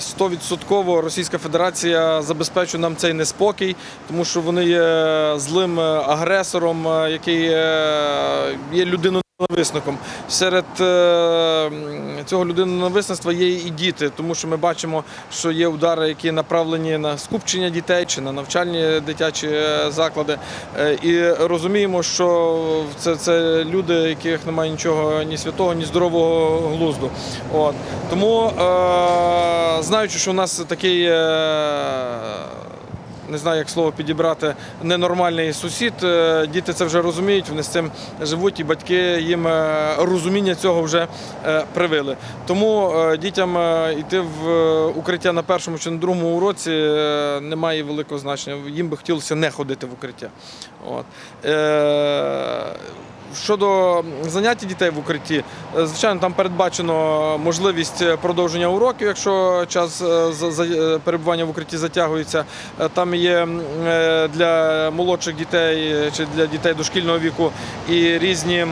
Стовідсотково Російська Федерація забезпечує нам цей неспокій, тому що вони є злим е, агресором, е, який є є людиноненависником. Серед е, цього людиноненависництва є і діти, тому що ми бачимо, що є удари, які направлені на скупчення дітей чи на навчальні дитячі е, заклади. Е, І розуміємо, що це, це люди, яких немає нічого ні святого, ні здорового глузду. От. Тому, знаючи, що у нас такий. Не знаю, як слово підібрати, ненормальний сусід. Е, Діти це вже розуміють, вони з цим живуть, і батьки їм е, розуміння цього вже е, привили. Тому дітям йти в укриття на першому чи на другому уроці не має великого значення. Їм би хотілося не ходити в укриття. От. Щодо заняття дітей в укритті, е, звичайно, там передбачено можливість продовження уроків, якщо час е, е, перебування в укритті затягується. Там є для молодших дітей чи для дітей дошкільного віку і різні.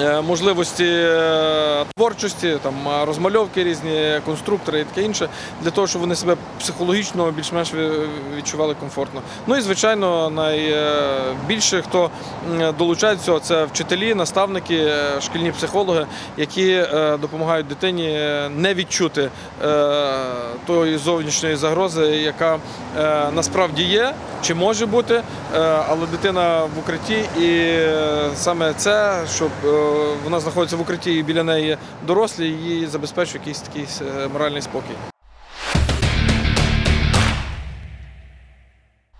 Е, Можливості е, творчості, там е, розмальовки різні, конструктори і таке інше, для того, щоб вони себе психологічно більш-менш відчували комфортно. Ну і звичайно, найбільше хто м, долучають цього, це вчителі, наставники, шкільні психологи, які допомагають дитині не відчути тої зовнішньої загрози, яка насправді є чи може бути, але дитина в укритті, і саме це, щоб вона знаходиться в укритті і біля неї дорослі, її забезпечує якийсь такий е, моральний спокій.